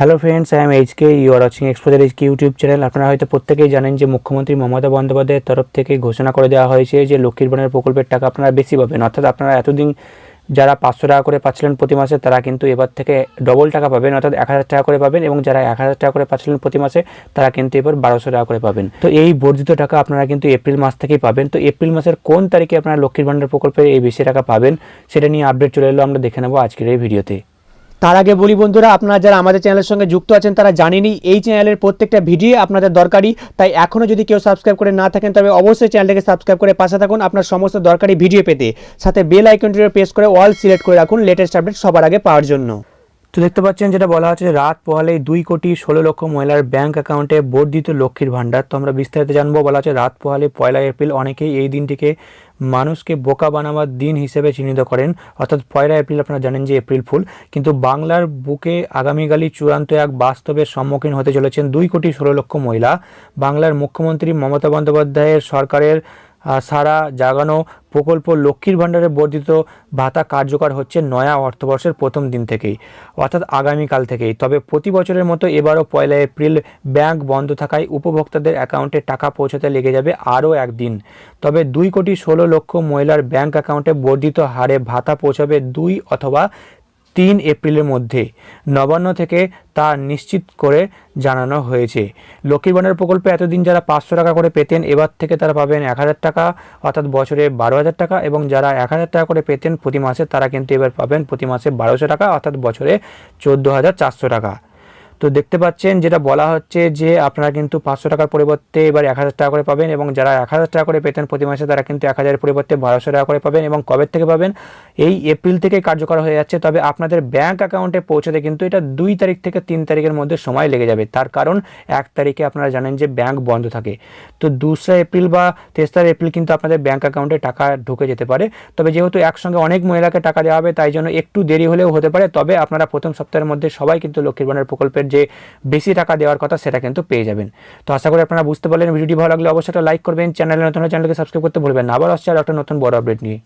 Hello friends I am H K you are watching exposure H K YouTube channel আপনারা হয়তো প্রত্যেকেই জানেন যে মুখ্যমন্ত্রী মমতা বন্দ্যোপাধ্যায়ের তরফ থেকে ঘোষণা করে দেওয়া হয়েছে যে লক্ষ্মীর বোনের প্রকল্পের টাকা আপনারা বেশি পাবেন। অর্থাৎ আপনারা এতদিন যারা পাঁচশো টাকা করে পাচ্ছিলেন প্রতি মাসে, তারা কিন্তু এবার থেকে ডবল টাকা পাবেন। অর্থাৎ এক হাজার টাকা করে পাবেন এবং যারা এক হাজার টাকা করে পাচ্ছিলেন প্রতি মাসে, তারা কিন্তু এবার বারোশো টাকা করে পাবেন। তো এই বর্ধিত টাকা আপনারা কিন্তু এপ্রিল মাস থেকেই পাবেন। তো এপ্রিল মাসের কোন তারিখে আপনারা লক্ষ্মীর ভাণ্ডার প্রকল্পের এই বেশি টাকা পাবেন, সেটা নিয়ে আপডেট চলে এলো। আমরা দেখে নেব আজকের এই ভিডিওতে তার আগে বলি বন্ধুরা, আপনারা যারা আমাদের চ্যানেলের সঙ্গে যুক্ত আছেন, তারা জানেনই এই চ্যানেলের প্রত্যেকটা ভিডিও আপনাদের দরকারি তাই এখনও যদি কেউ সাবস্ক্রাইব করে না থাকেন, তবে অবশ্যই চ্যানেলটাকে সাবস্ক্রাইব করে পাশে থাকুন আপনার সমস্ত দরকারি ভিডিও পেতে। সাথে বেল আইকনটিতে প্রেস করে অল সিলেক্ট করে রাখুন লেটেস্ট আপডেট সবার আগে পাওয়ার জন্য। তো দেখতে পাচ্ছেন, যেটা বলা হচ্ছে রাত পোহালেই দুই কোটি ষোলো লক্ষ মহিলার ব্যাংক অ্যাকাউন্টে বর্ধিত লক্ষ্মীর ভাণ্ডার। তো আমরা বিস্তারিত জানব, বলা হচ্ছে রাত পোহালে পয়লা এপ্রিল অনেকেই এই দিনটিকে মানুষকে বোকা বানাবার দিন হিসেবে চিহ্নিত করেন। অর্থাৎ পয়লা এপ্রিল আপনারা জানেন যে এপ্রিল ফুল। কিন্তু বাংলার বুকে আগামীকালই চূড়ান্ত এক বাস্তবের সম্মুখীন হতে চলেছেন দুই কোটি ষোলো লক্ষ মহিলা। বাংলার মুখ্যমন্ত্রী মমতা বন্দ্যোপাধ্যায়ের সরকারের সারা জাগানো প্রকল্প লক্ষ্মীর ভাণ্ডারে বর্ধিত ভাতা কার্যকর হচ্ছে নয়া অর্থবর্ষের প্রথম দিন থেকেই, অর্থাৎ আগামীকাল থেকেই। তবে প্রতি বছরের মতো এবারও পয়লা এপ্রিল ব্যাংক বন্ধ থাকায় উপভোক্তাদের অ্যাকাউন্টে টাকা পৌঁছাতে লেগে যাবে আরও একদিন। তবে দুই কোটি ষোলো লক্ষ মহিলার ব্যাংক অ্যাকাউন্টে বর্ধিত হারে ভাতা পৌঁছাবে দুই অথবা তিন এপ্রিলের মধ্যে নবান্ন থেকে তা নিশ্চিত করে জানানো হয়েছে। লক্ষ্মী ভাণ্ডার প্রকল্পে এতদিন যারা পাঁচশো টাকা করে পেতেন, এবার থেকে তারা পাবেন এক হাজার টাকা, অর্থাৎ বছরে বারো হাজার টাকা এবং যারা এক হাজার টাকা করে পেতেন প্রতি মাসে, তারা কিন্তু এবার পাবেন প্রতি মাসে বারোশো টাকা, অর্থাৎ বছরে চোদ্দ হাজার চারশো টাকা। তো দেখতে পাচ্ছেন যেটা বলা হচ্ছে যে আপনারা কিন্তু পাঁচশো টাকার পরিবর্তে এবার এক হাজার টাকা করে পাবেন এবং যারা এক হাজার টাকা করে পেতেন প্রতি মাসে তারা কিন্তু এক হাজারের পরিবর্তে বারোশো টাকা করে পাবেন এবং কবে থেকে পাবেন? এই এপ্রিল থেকে কার্যকর হয়ে যাচ্ছে। তবে আপনাদের ব্যাঙ্ক অ্যাকাউন্টে পৌঁছাতে কিন্তু এটা দুই তারিখ থেকে তিন তারিখের মধ্যে সময় লেগে যাবে। তার কারণ এক তারিখে আপনারা জানেন যে ব্যাঙ্ক বন্ধ থাকে। তো দুসরা এপ্রিল বা তেসরা এপ্রিল কিন্তু আপনাদের ব্যাঙ্ক অ্যাকাউন্টে টাকা ঢুকে যেতে পারে। তবে যেহেতু একসঙ্গে অনেক মহিলাকে টাকা দেওয়া হবে, তাই জন্য একটু দেরি হলেও হতে পারে। তবে আপনারা প্রথম সপ্তাহের মধ্যে সবাই কিন্তু লক্ষ্মীর ভাণ্ডার প্রকল্পের যে বেশি টাকা দেওয়ার কথা সেটা কিন্তু পেয়ে যাবেন। তো আশা করি আপনারা বুঝতে পারলেন। ভিডিওটি ভালো লাগলে অবশ্যই লাইক করবেন। চ্যানেলে নতুন চ্যানেলকে সাবস্ক্রাইব করতে ভুলবেন না। আবার আসছে আর একটা নতুন বড় আপডেট নিয়ে।